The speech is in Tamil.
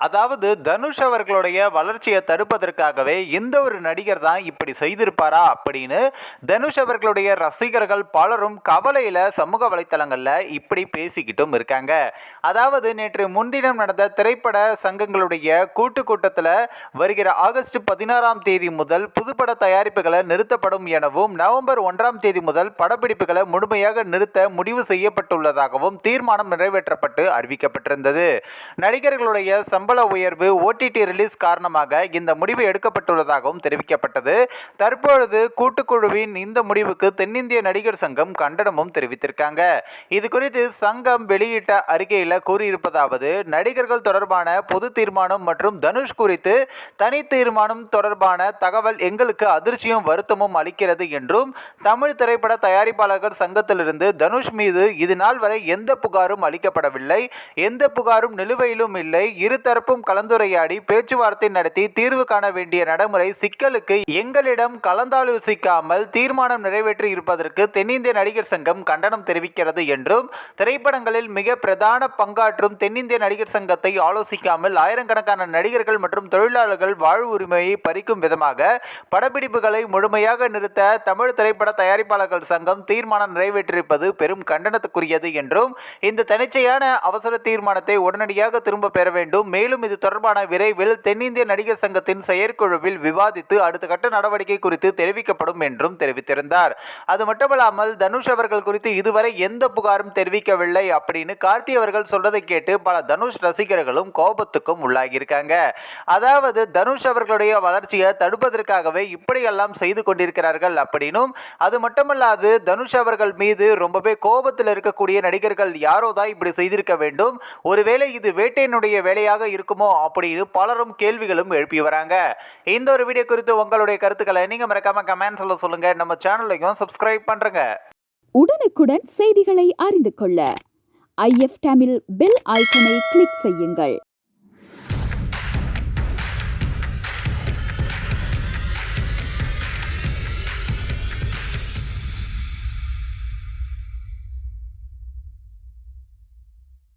அதாவது தனுஷ் அவர்களுடைய வளர்ச்சியை தடுப்பதற்காகவே இந்த ஒரு நடிகர் தான் இப்படி செய்திருப்பாரா அப்படின்னு தனுஷ் அவர்களுடைய ரசிகர்கள் பலரும் கவலையில் சமூக வலைத்தளங்களில் இப்படி பேசிக்கிட்டும் இருக்காங்க. அதாவது நேற்று முன்தினம் நடந்த திரைப்பட சங்கங்களுடைய கூட்டு கூட்டத்தில் வருகிற ஆகஸ்ட் பதினாறாம் தேதி முதல் புதுப்பட தயாரிப்புகளை நிறுத்தப்படும் எனவும் நவம்பர் ஒன்றாம் தேதி முதல் படப்பிடிப்புகளை முழுமையாக நிறுத்த முடிவு செய்யப்பட்டுள்ளதாகவும் தீர்மானம் நிறைவேற்றப்பட்டு அறிவிக்கப்பட்டிருந்தது. நடிகர்களுடைய சம்பள உயர்வு ஓடிடி ரிலீஸ் காரணமாக இந்த முடிவு எடுக்கப்பட்டுள்ளதாகவும் தெரிவிக்கப்பட்டது. தற்பொழுது கூட்டுக்குழுவின் இந்த முடிவுக்கு தென்னிந்திய நடிகர் சங்கம் கண்டனமும் தெரிவித்திருக்காங்க. இது குறித்து சங்கம் வெளியிட்ட அறிக்கையில் கூறியிருப்பதாவது நடிகர்கள் தொடர்பான பொது தீர்மானம் மற்றும் தனுஷ் குறித்து தனி தீர்மானம் தொடர்பான தகவல் எங்களுக்கு அதிர்ச்சியும் வருத்தமும் அளிக்கிறது என்றும் தமிழ் திரைப்பட தயாரிப்பாளர்கள் சங்கத்திலிருந்து தனுஷ் மீது இது நாள் வரை எந்த புகாரும் அளிக்கப்படவில்லை. எந்த புகாரும் நிலுவையிலும் இல்லை. இருதரப்பும் கலந்துரையாடி பேச்சுவார்த்தை நடத்தி தீர்வு காண வேண்டிய நடைமுறை சிக்கலுக்கு எங்களிடம் கலந்தாலோசிக்காமல் தீர்மானம் நிறைவேற்றி இருப்பதற்கு தென்னிந்திய நடிகர் சங்கம் கண்டனம் தெரிவிக்கிறது என்றும் திரைப்படங்களில் மிக பிரதான பங்காற்றும் தென்னிந்திய நடிகர் சங்கத்தை ஆலோசிக்காமல் ஆயிரக்கணக்கான நடிகர்கள் மற்றும் தொழிலாளர்கள் வாழ்வு உரிமையை பறிக்கும் விதமாக படப்பிடிப்புகளை முழுமையாக நிறுத்த தமிழ் திரைப்பட தயாரிப்பாளர்கள் சங்கம் தீர்மானம் நிறைவேற்றியிருப்பது பெரும் கண்டனத்துக்குரியது என்றும் இந்த தனிச்சையான அவசர தீர்மானத்தை உடனடியாக திரும்ப பெற வேண்டும். மேலும் இது தொடர்பான விரைவில் தென்னிந்திய நடிகர் சங்கத்தின் செயற்குழுவில் விவாதித்து அடுத்த கட்ட நடவடிக்கை குறித்து தெரிவிக்கப்படும் என்றும் தெரிவித்திருந்தார். அது மட்டுமல்லாமல் தனுஷ் அவர்கள் குறித்து இதுவரை எந்த புகாரும் தெரிவிக்கவில்லை அப்படின்னு கார்த்தி அவர்கள் சொல்றதை கேட்டு பல தனுஷ் ரசிகர்களும் கோபத்துக்கும் உள்ளாகியிருக்காங்க. அதாவது தனுஷ் அவர்களுடைய வளர்ச்சியை தடுப்பதற்காகவே இப்படியெல்லாம் செய்து கொண்டிருக்கிறார்கள் அப்படின்னும் அது மட்டுமல்லாது தனுஷ் அவர்கள் மீது ரொம்பவே கோபத்தில் இருக்கக்கூடிய நடிகர்கள் யாரோ தான் இப்படி செய்திருக்க வேண்டும்? ஒருவேளை இது வேட்டையினுடைய வேலையாக இருக்குமோ அப்படின்னு பலரும் கேள்விகளும் எழுப்பி வராங்க. இந்த ஒரு வீடியோ குறித்து உங்களுடைய கருத்துக்களை நீங்க மறக்காம கமெண்ட்ஸ்ல சொல்லுங்க. நம்ம சேனலையும் சப்ஸ்கிரைப் பண்ணுறங்க உடனுக்குடன் செய்திகளை அறிந்து கொள்ள. ஐஎஃப் தமிழ் பெல் ஐக்கனை கிளிக் செய்யுங்கள்.